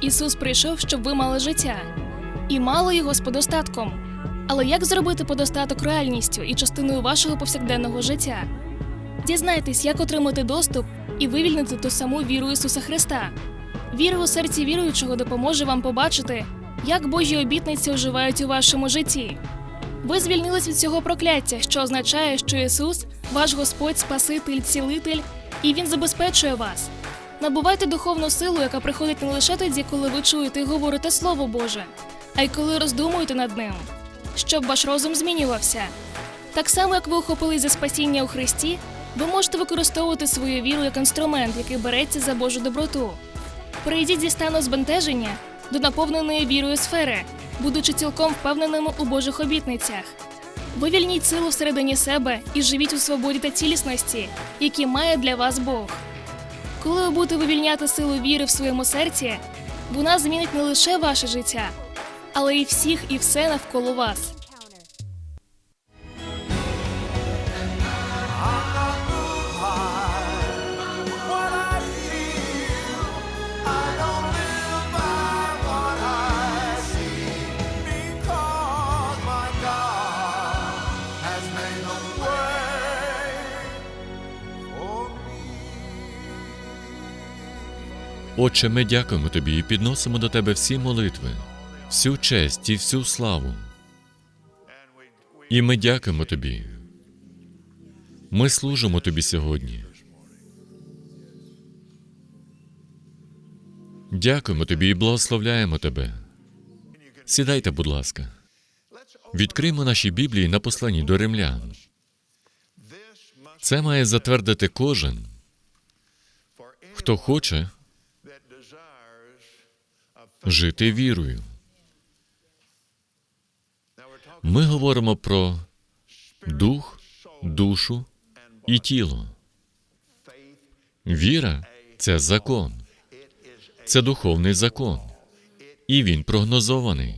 Ісус прийшов, щоб ви мали життя, і мали його з подостатком. Але як зробити подостаток реальністю і частиною вашого повсякденного життя? Дізнайтесь, як отримати доступ і вивільнити ту саму віру Ісуса Христа. Віра у серці віруючого допоможе вам побачити, як Божі обітниці оживають у вашому житті. Ви звільнились від цього прокляття, що означає, що Ісус ваш Господь, Спаситель, цілитель, і Він забезпечує вас. Набувайте духовну силу, яка приходить не лише тоді, коли ви чуєте і говорите Слово Боже, а й коли роздумуєте над ним, щоб ваш розум змінювався. Так само, як ви ухопились за спасіння у Христі, ви можете використовувати свою віру як інструмент, який береться за Божу доброту. Перейдіть зі стану збентеження до наповненої вірою сфери, будучи цілком впевненими у Божих обітницях. Вивільніть силу всередині себе і живіть у свободі та цілісності, які має для вас Бог. Коли ви будете вивільняти силу віри в своєму серці, вона змінить не лише ваше життя, але й всіх і все навколо вас. Отче, ми дякуємо тобі і підносимо до тебе всі молитви, всю честь і всю славу. І ми дякуємо тобі. Ми служимо тобі сьогодні. Дякуємо тобі і благословляємо тебе. Сідайте, будь ласка. Відкриймо наші Біблії на посланні до римлян. Це має затвердити кожен, хто хоче жити вірою. Ми говоримо про дух, душу і тіло. Віра це закон, це духовний закон, і він прогнозований.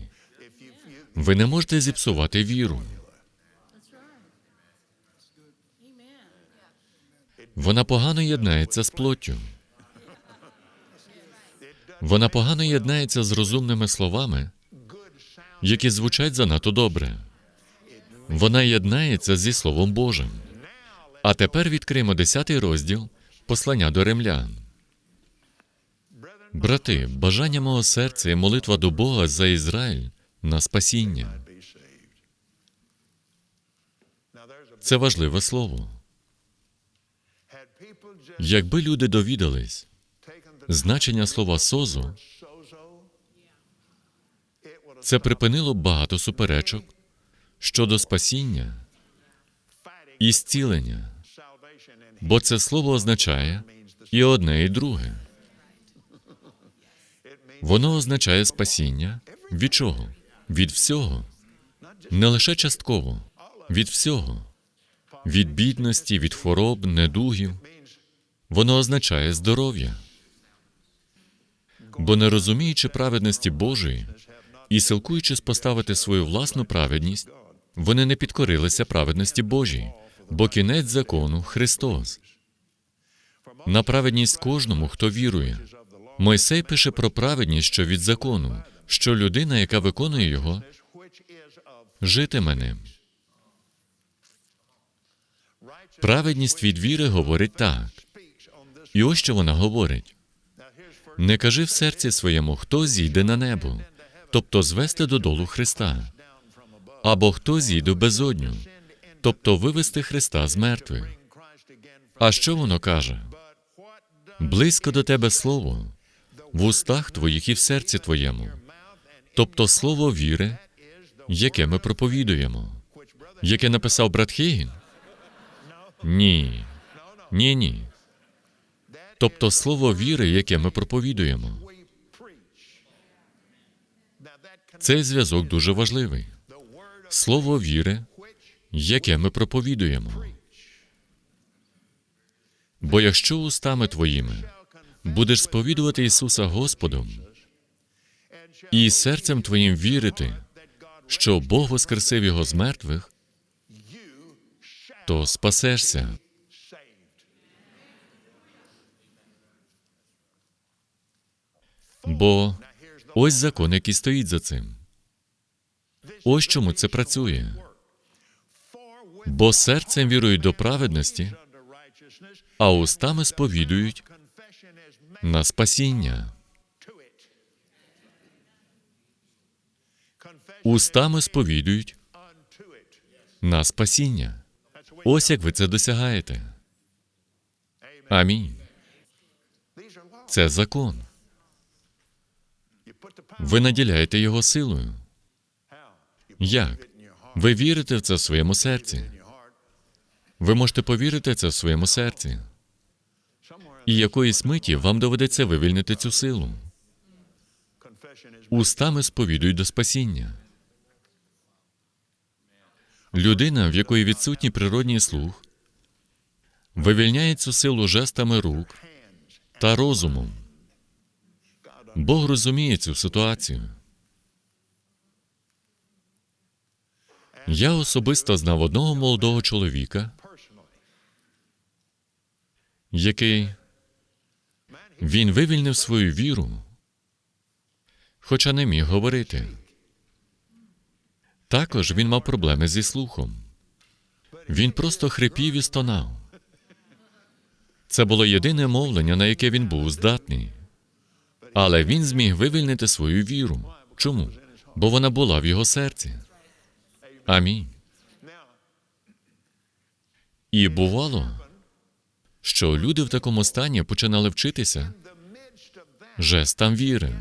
Ви не можете зіпсувати віру. Вона погано єднається з плоттю. Вона погано єднається з розумними словами, які звучать занадто добре. Вона єднається зі Словом Божим. А тепер відкриємо 10 розділ послання до римлян. Брати, бажання мого серця і молитва до Бога за Ізраїль на спасіння. Це важливе слово. Якби люди довідались значення слова созу, це припинило багато суперечок щодо спасіння і зцілення, бо це слово означає і одне, і друге. Воно означає спасіння від чого? Від всього, не лише частково, від всього, від бідності, від хвороб, недугів. Воно означає здоров'я. Бо не розуміючи праведності Божої і силкуючись поставити свою власну праведність, вони не підкорилися праведності Божій, бо кінець закону Христос. На праведність кожному, хто вірує. Мойсей пише про праведність, що від закону, що людина, яка виконує його, житиме ним. Праведність від віри говорить так. І ось що вона говорить: не кажи в серці своєму, хто зійде на небо, тобто звести додолу Христа, або хто зійде безодню, тобто вивести Христа з мертвих. А що воно каже? Близько до тебе слово, в устах твоїх і в серці твоєму, тобто слово віри, яке ми проповідуємо, яке написав брат Хейгін? Ні. Ні, ні. Тобто слово віри, яке ми проповідуємо. Цей зв'язок дуже важливий. Слово віри, яке ми проповідуємо. Бо якщо устами твоїми будеш сповідувати Ісуса Господом і серцем твоїм вірити, що Бог воскресив Його з мертвих, то спасешся. Бо Ось закон, який стоїть за цим. Ось чому це працює. Бо серцем вірують до праведності, а устами сповідують на спасіння. Устами сповідують на спасіння. Ось як ви це досягаєте. Амінь. Це закон. Ви наділяєте його силою. Як? Ви вірите в це в своєму серці. Ви можете повірити це в своєму серці. І якоїсь миті вам доведеться вивільнити цю силу. Устами сповідують до спасіння. Людина, в якої відсутній природній слух, вивільняє цю силу жестами рук та розумом. Бог розуміє цю ситуацію. Я особисто знав одного молодого чоловіка, який він вивільнив свою віру, хоча не міг говорити. Також він мав проблеми зі слухом. Він просто хрипів і стонав. Це було єдине мовлення, на яке він був здатний. Але він зміг вивільнити свою віру. Чому? Бо вона була в його серці. Амінь. І бувало, що люди в такому стані починали вчитися жестам віри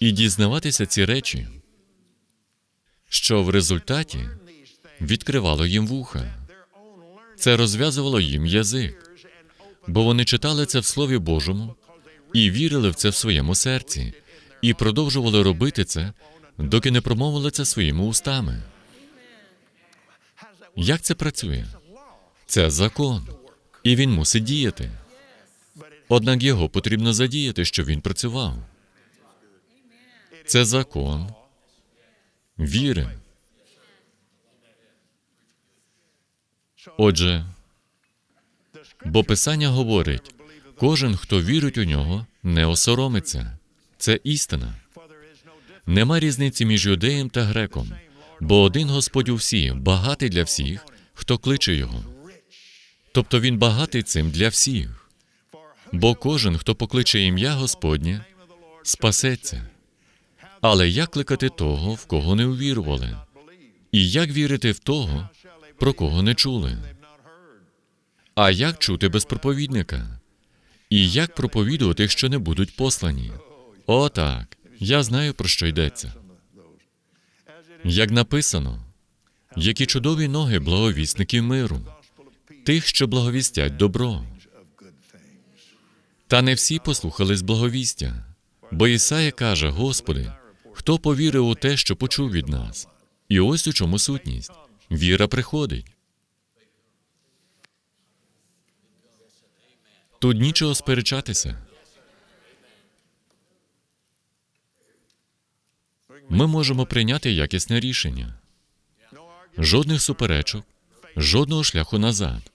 і дізнаватися ці речі, що в результаті відкривало їм вуха. Це розв'язувало їм язик, бо вони читали це в Слові Божому і вірили в це в своєму серці, і продовжували робити це, доки не промовили це своїми устами. Як це працює? Це закон, і він мусить діяти. Однак його потрібно задіяти, щоб він працював. Це закон віри. Отже, бо Писання говорить: кожен, хто вірить у нього, не осоромиться. Це істина. Нема різниці між юдеєм та греком, бо один Господь у всі, багатий для всіх, хто кличе його. Тобто він багатий цим для всіх. Бо кожен, хто покличе ім'я Господнє, спасеться. Але як кликати того, в кого не увірували? І як вірити в того, про кого не чули? А як чути без проповідника? І як проповідувати, якщо не будуть послані? О, так. Я знаю, про що йдеться. Як написано, які чудові ноги благовісників миру, тих, що благовістять добро. Та не всі послухались благовістя. Бо Ісая каже: Господи, хто повірив у те, що почув від нас? І ось у чому сутність. Віра приходить. Тут нічого сперечатися. Ми можемо прийняти якісне рішення. Жодних суперечок, жодного шляху назад.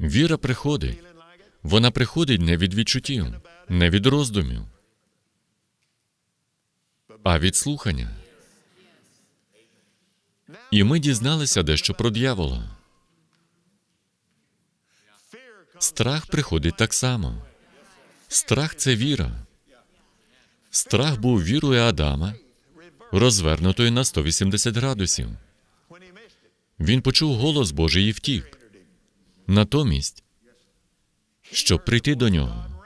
Віра приходить. Вона приходить не від відчуттів, не від роздумів, а від слухання. І ми дізналися дещо про дьявола. Страх приходить так само. Страх це віра. Страх був вірою Адама, розвернутою на 180 градусів. Він почув голос Божий і втік. Натомість, щоб прийти до нього,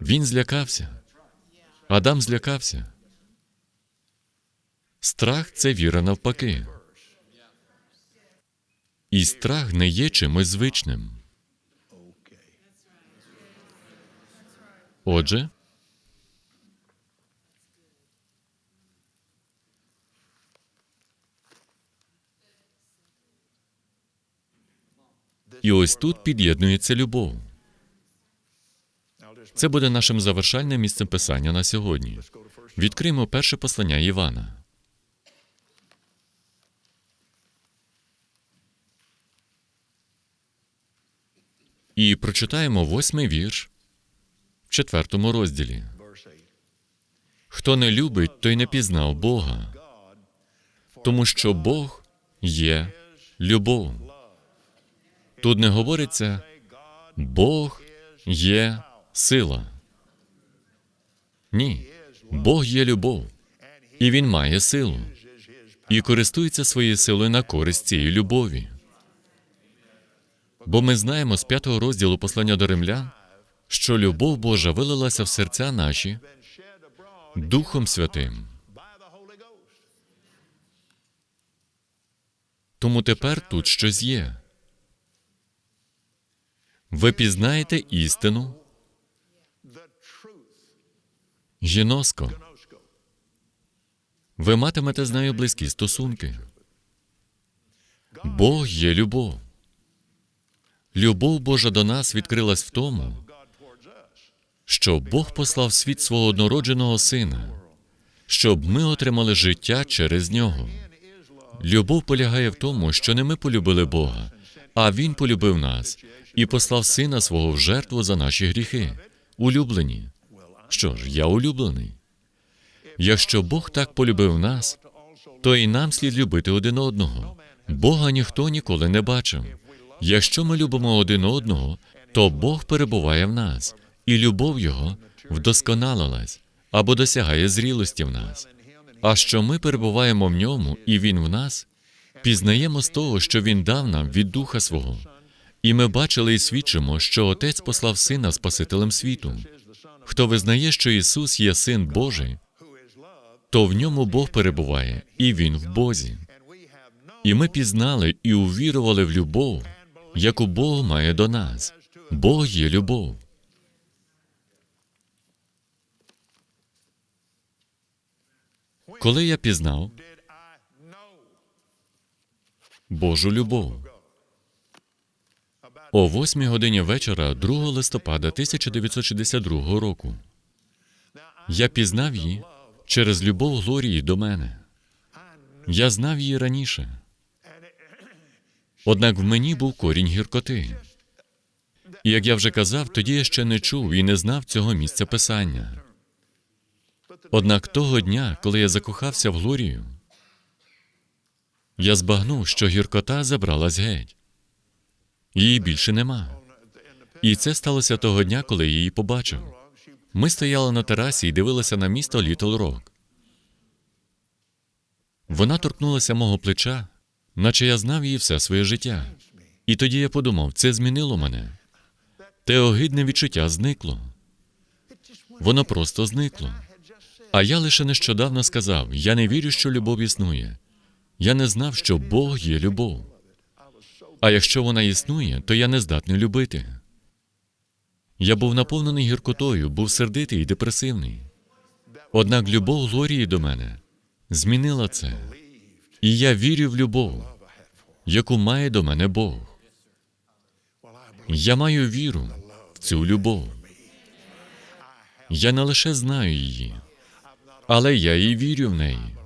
він злякався. Адам злякався. Страх це віра навпаки. І страх не є чимось звичним. Отже, і ось тут під'єднується любов. Це буде нашим завершальним місцем писання на сьогодні. Відкриємо перше послання Івана. І прочитаємо восьмий вірш в четвертому розділі. Хто не любить, той не пізнав Бога, тому що Бог є любов. Тут не говориться Бог є сила. Ні, Бог є любов, і Він має силу і користується своєю силою на користь цієї любові. Бо ми знаємо з п'ятого розділу послання до римлян, що любов Божа вилилася в серця наші Духом Святим. Тому тепер тут щось є. Ви пізнаєте істину, Жіноско. Ви матимете з нею близькі стосунки. Бог є любов. Любов Божа до нас відкрилась в тому, що Бог послав світ свого однородженого сина, щоб ми отримали життя через нього. Любов полягає в тому, що не ми полюбили Бога, а Він полюбив нас і послав сина свого в жертву за наші гріхи. Улюблені. Що ж, я улюблений. Якщо Бог так полюбив нас, то і нам слід любити один одного. Бога ніхто ніколи не бачив. Якщо ми любимо один одного, то Бог перебуває в нас, і любов Його вдосконалилась або досягає зрілості в нас. А що ми перебуваємо в ньому, і Він в нас, пізнаємо з того, що Він дав нам від Духа Свого. І ми бачили і свідчимо, що Отець послав Сина Спасителем світу. Хто визнає, що Ісус є Син Божий, то в ньому Бог перебуває, і Він в Бозі. І ми пізнали і увірували в любов, яку Бог має до нас. Бог є любов. Коли я пізнав Божу любов. О восьмій годині вечора 2 листопада 1962 року я пізнав її через любов Глорії до мене. Я знав її раніше. Однак в мені був корінь гіркоти. І як я вже казав, тоді я ще не чув і не знав цього місця писання. Однак того дня, коли я закохався в Глорію, я збагнув, що гіркота забралась геть. Її більше нема. І це сталося того дня, коли я її побачив. Ми стояли на терасі і дивилися на місто Літл Рок. Вона торкнулася мого плеча, наче я знав її все своє життя. І тоді я подумав, це змінило мене. Те огидне відчуття зникло. Воно просто зникло. А я лише нещодавно сказав: я не вірю, що любов існує. Я не знав, що Бог є любов. А якщо вона існує, то я не здатний любити. Я був наповнений гіркотою, був сердитий і депресивний. Однак любов Глорії до мене змінила це. І я вірю в любов, яку має до мене Бог. Я маю віру в цю любов. Я не лише знаю її, але я і вірю в неї.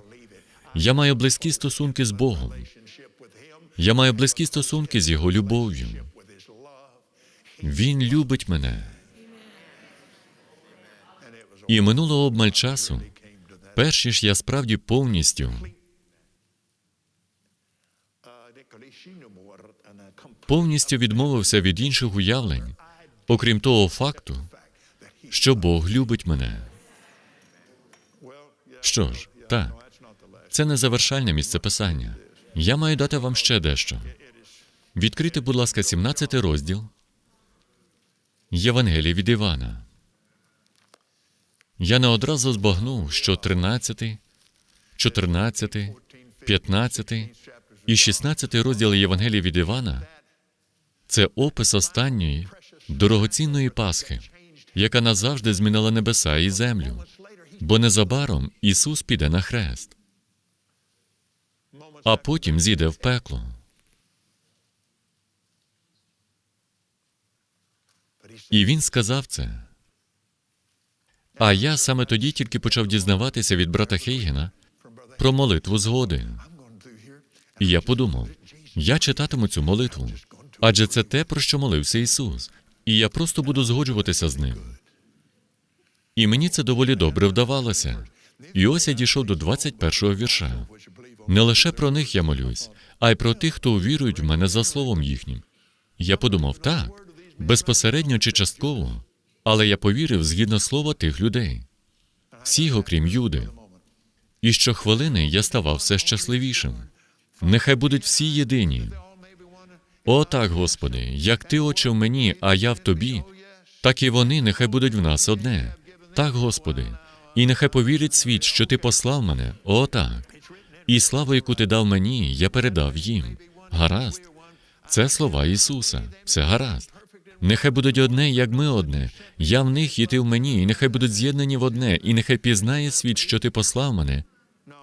Я маю близькі стосунки з Богом. Я маю близькі стосунки з Його любов'ю. Він любить мене. І минуло обмаль часу, перш ніж я справді повністю повністю відмовився від інших уявлень, окрім того факту, що Бог любить мене. Що ж, так, це не завершальне місце писання. Я маю дати вам ще дещо. Відкрити, будь ласка, 17 розділ Євангелія від Івана. Я не одразу збагнув, що 13, 14, 15 і 16 розділ Євангелія від Івана це опис останньої дорогоцінної Пасхи, яка назавжди змінила небеса і землю. Бо незабаром Ісус піде на хрест, а потім зійде в пекло. І він сказав це. А я саме тоді тільки почав дізнаватися від брата Хейгена про молитву згоди. І я подумав: я читатиму цю молитву, адже це те, про що молився Ісус, і я просто буду згоджуватися з ним. І мені це доволі добре вдавалося. І ось я дійшов до 21-го вірша. Не лише про них я молюсь, а й про тих, хто увірують в мене за словом їхнім. Я подумав так, безпосередньо чи частково, але я повірив згідно слова тих людей, всіх, окрім Юди. І щохвилини я ставав все щасливішим. Нехай будуть всі єдині. О, так, Господи, як Ти, Отче, в мені, а я в Тобі, так і вони нехай будуть в нас одне. Так, Господи, і нехай повірить світ, що Ти послав мене. О, так. І славу, яку ти дав мені, я передав їм. Гаразд. Це слова Ісуса. Все гаразд. Нехай будуть одне, як ми одне. Я в них і ти в мені, і нехай будуть з'єднані в одне, і нехай пізнає світ, що ти послав мене,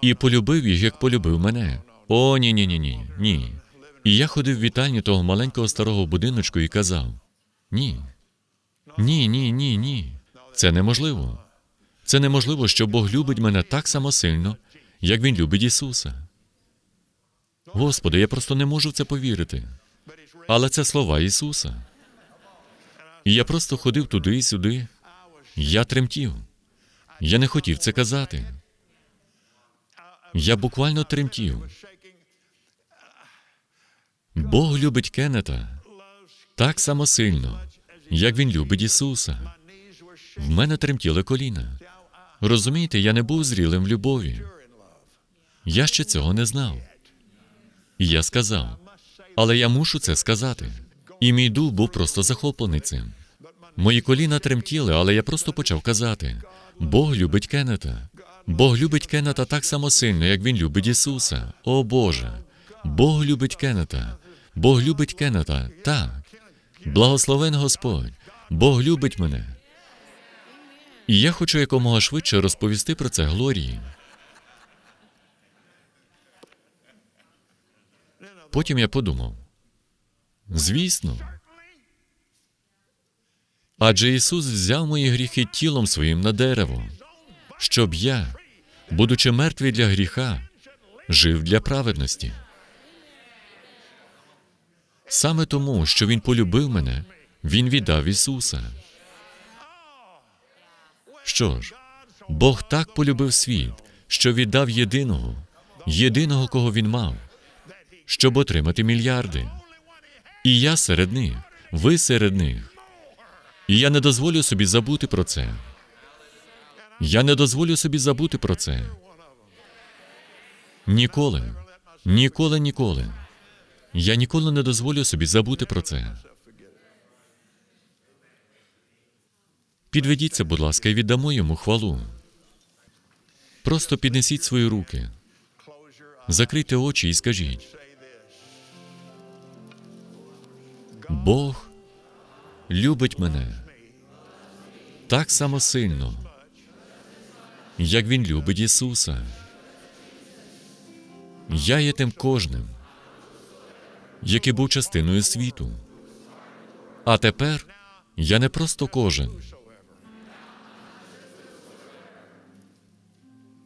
і полюбив їх, як полюбив мене. О, ні, ні, ні, ні, ні. І я ходив в вітальню того маленького старого будиночку і казав: ні. Ні, ні, ні, ні. Це неможливо. Це неможливо, що Бог любить мене так само сильно, як Він любить Ісуса. Господи, я просто не можу в це повірити. Але це слова Ісуса. І я просто ходив туди і сюди. Я тремтів. Я не хотів це казати. Я буквально тремтів. Бог любить Кеннета так само сильно, як він любить Ісуса. В мене тремтіли коліна. Розумієте, я не був зрілим в любові. Я ще цього не знав. І я сказав, але я мушу це сказати. І мій дух був просто захоплений цим. Мої коліна тремтіли, але я просто почав казати: Бог любить Кеннета. Бог любить Кеннета так само сильно, як він любить Ісуса. О Боже! Бог любить Кеннета. Бог любить Кеннета. Так. Благословен Господь. Бог любить мене. І я хочу якомога швидше розповісти про це Глорії. Потім я подумав: звісно. Адже Ісус взяв мої гріхи тілом своїм на дерево, щоб я, будучи мертвий для гріха, жив для праведності. Саме тому, що Він полюбив мене, Він віддав Ісуса. Що ж, Бог так полюбив світ, що віддав єдиного, єдиного, кого він мав, щоб отримати мільярди. І я серед них, ви серед них. І я не дозволю собі забути про це. Я не дозволю собі забути про це. Ніколи, ніколи, ніколи. Я ніколи не дозволю собі забути про це. Підведіться, будь ласка, і віддамо йому хвалу. Просто піднесіть свої руки, закрийте очі і скажіть. Бог любить мене так само сильно, як Він любить Ісуса. Я є тим кожним, який був частиною світу. А тепер я не просто кожен.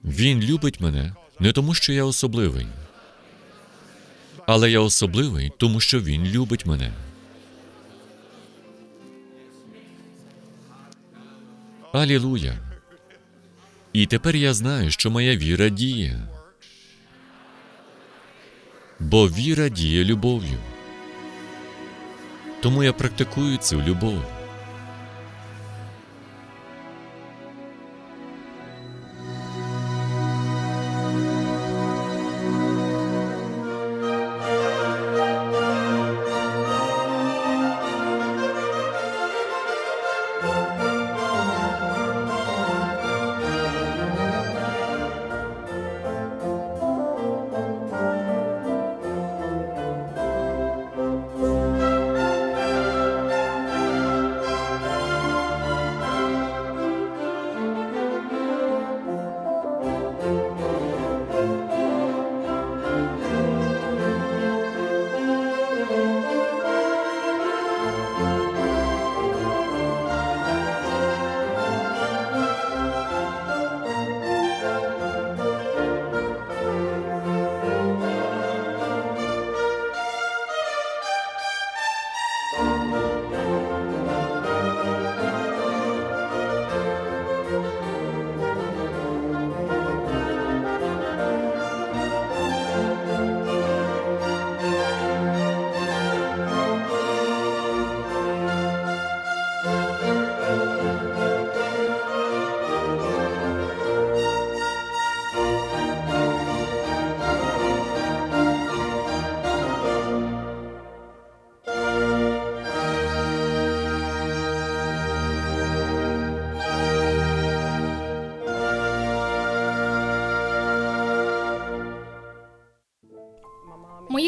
Він любить мене не тому, що я особливий, але я особливий, тому що він любить мене. Алілуя. І тепер я знаю, що моя віра діє. Бо віра діє любов'ю. Тому я практикую цю любов.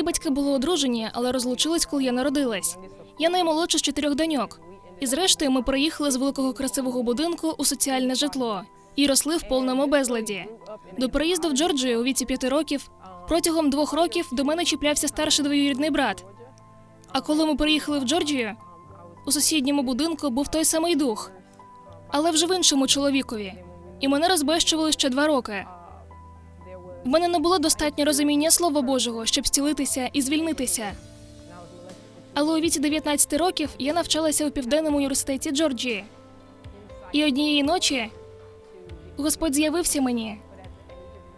Мої батьки були одружені, але розлучились, коли я народилась. Я наймолодша з чотирьох доньок. І зрештою ми переїхали з великого красивого будинку у соціальне житло і росли в повному безладі. До переїзду в Джорджію у віці п'яти років протягом двох років до мене чіплявся старший двоюрідний брат. А коли ми переїхали в Джорджію, у сусідньому будинку був той самий дух, але вже в іншому чоловікові. І мене розбещували ще два роки. В мене не було достатньо розуміння Слова Божого, щоб зцілитися і звільнитися. Але у віці 19 років я навчалася у південному університеті Джорджії. І однієї ночі Господь з'явився мені.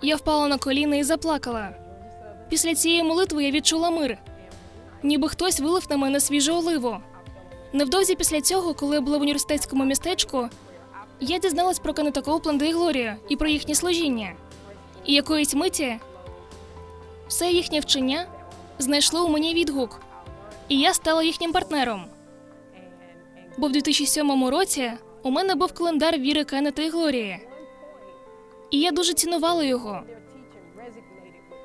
Я впала на коліна і заплакала. Після цієї молитви я відчула мир, ніби хтось вилив на мене свіжу оливу. Невдовзі після цього, коли я була в університетському містечку, я дізналась про Кеннета Коупленда і Глорію і про їхнє служіння. І якоїсь миті все їхнє вчення знайшло у мені відгук, і я стала їхнім партнером. Бо в 2007 році у мене був календар віри Кеннета і Глорії. І я дуже цінувала його.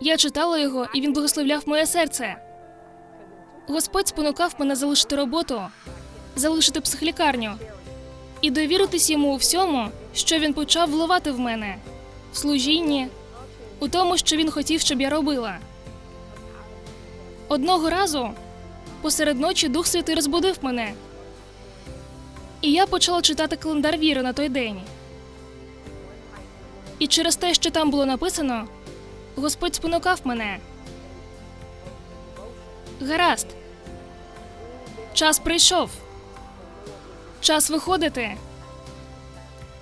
Я читала його, і він благословляв моє серце. Господь спонукав мене залишити роботу, залишити психлікарню і довіритись йому у всьому, що він почав вливати в мене в служінні, у тому, що він хотів, щоб я робила. Одного разу посеред ночі Дух Святий розбудив мене. І я почала читати календар віри на той день. І через те, що там було написано, Господь спонукав мене. Гаразд. Час прийшов. Час виходити.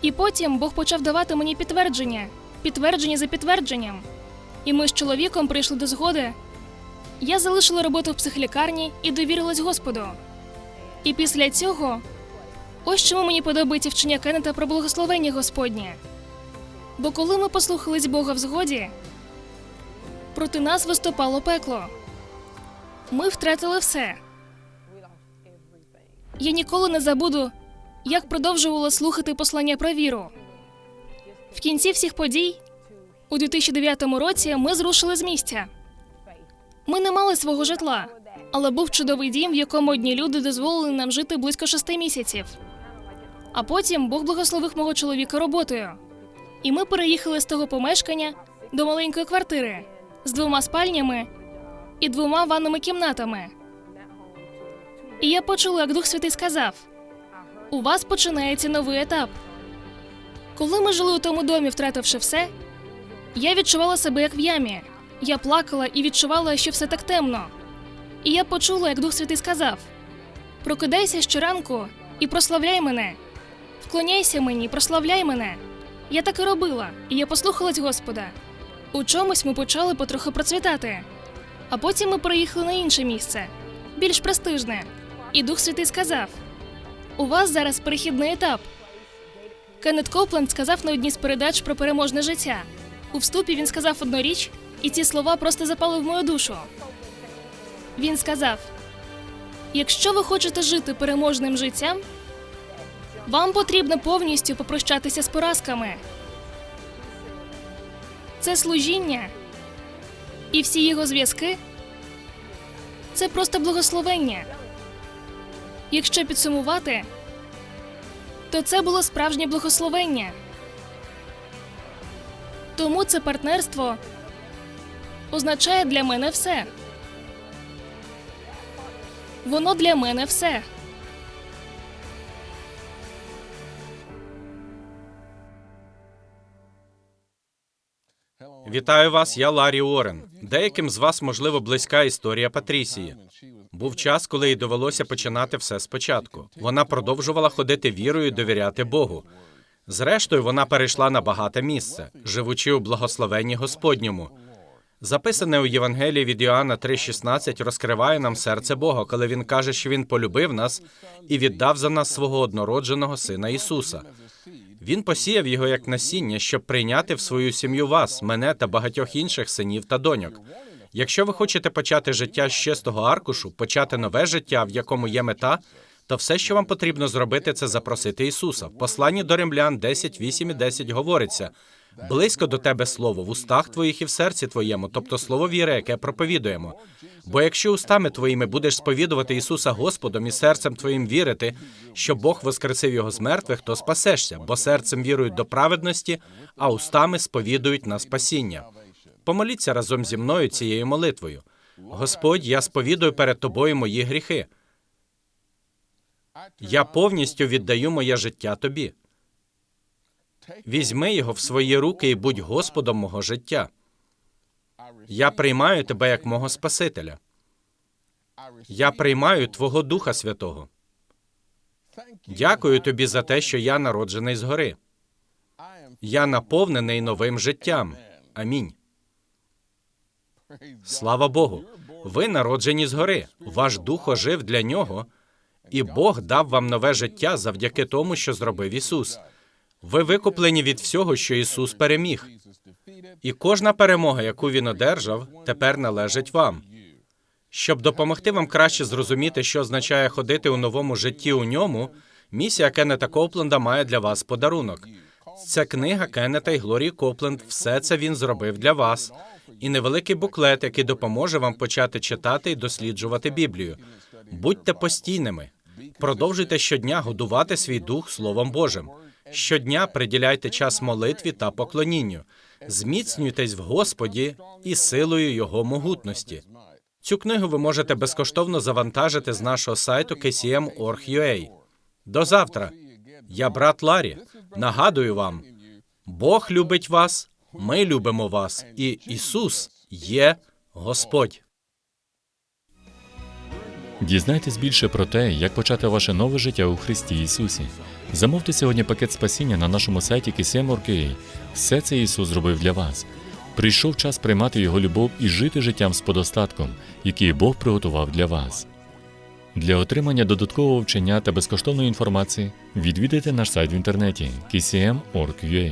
І потім Бог почав давати мені підтвердження, підтвердження за підтвердженням. І ми з чоловіком прийшли до згоди. Я залишила роботу в психлікарні і довірилась Господу. І після цього ось чому мені подобається вчення Кеннета про благословення Господнє. Бо коли ми послухались Бога в згоді, проти нас виступало пекло. Ми втратили все. Я ніколи не забуду, як продовжувала слухати послання про віру. В кінці всіх подій у 2009 році ми зрушили з місця. Ми не мали свого житла, але був чудовий дім, в якому одні люди дозволили нам жити близько шести місяців. А потім Бог благословив мого чоловіка роботою. І ми переїхали з того помешкання до маленької квартири з двома спальнями і двома ванними кімнатами. І я почула, як Дух Святий сказав: у вас починається новий етап. Коли ми жили у тому домі, втративши все, я відчувала себе як в ямі. Я плакала і відчувала, що все так темно. І я почула, як Дух Святий сказав: Прокидайся щоранку і прославляй мене. Вклоняйся мені, прославляй мене. Я так і робила, і я послухалась Господа. У чомусь ми почали потрохи процвітати. А потім ми переїхали на інше місце, більш престижне. І Дух Святий сказав: У вас зараз перехідний етап. Кеннет Копленд сказав на одній з передач про переможне життя. У вступі він сказав одну річ, і ці слова просто запали в мою душу. Він сказав: якщо ви хочете жити переможним життям, вам потрібно повністю попрощатися з поразками. Це служіння і всі його зв'язки це просто благословення. Якщо підсумувати, то це було справжнє благословення. Тому це партнерство означає для мене все. Воно для мене все. Вітаю вас, я Ларі Уоррен. Деяким з вас, можливо, близька історія Патрісії. Був час, коли їй довелося починати все спочатку. Вона продовжувала ходити вірою, довіряти Богу. Зрештою, вона перейшла на багате місце, живучи у благословенні Господньому. Записане у Євангелії від Іоанна 3,16 розкриває нам серце Бога, коли він каже, що він полюбив нас і віддав за нас свого однородженого сина Ісуса. Він посіяв його як насіння, щоб прийняти в свою сім'ю вас, мене та багатьох інших синів та доньок. Якщо ви хочете почати життя з чистого аркушу, почати нове життя, в якому є мета, то все, що вам потрібно зробити, це запросити Ісуса. В посланні до римлян 10, 8 і 10 говориться: Близько до тебе слово в устах твоїх і в серці твоєму, тобто слово віри, яке проповідуємо. Бо якщо устами твоїми будеш сповідувати Ісуса Господом і серцем твоїм вірити, що Бог воскресив його з мертвих, то спасешся, бо серцем вірують до праведності, а устами сповідують на спасіння. Помоліться разом зі мною цією молитвою. Господь, я сповідую перед тобою мої гріхи. Я повністю віддаю моє життя тобі. Візьми його в свої руки і будь Господом мого життя. Я приймаю тебе як мого Спасителя. Я приймаю Твого Духа Святого. Дякую тобі за те, що я народжений згори. Я наповнений новим життям. Амінь. Слава Богу. Ви народжені згори. Ваш дух ожив для нього, і Бог дав вам нове життя завдяки тому, що зробив Ісус. Ви викуплені від всього, що Ісус переміг. І кожна перемога, яку він одержав, тепер належить вам. Щоб допомогти вам краще зрозуміти, що означає ходити у новому житті у ньому, місія Кеннета Копленда має для вас подарунок. Це книга Кеннета і Глорії Копленд. Все це він зробив для вас. І невеликий буклет, який допоможе вам почати читати і досліджувати Біблію. Будьте постійними. Продовжуйте щодня годувати свій дух Словом Божим. Щодня приділяйте час молитві та поклонінню. Зміцнюйтесь в Господі і силою Його могутності. Цю книгу ви можете безкоштовно завантажити з нашого сайту kcm.org.ua. До завтра. Я брат Ларі. Нагадую вам, Бог любить вас, ми любимо вас, і Ісус є Господь. Дізнайтесь більше про те, як почати ваше нове життя у Христі Ісусі. Замовте сьогодні пакет спасіння на нашому сайті KCM.org.ua. Все це Ісус зробив для вас. Прийшов час приймати Його любов і жити життям з подостатком, який Бог приготував для вас. Для отримання додаткового вчення та безкоштовної інформації відвідайте наш сайт в інтернеті kcm.org.ua.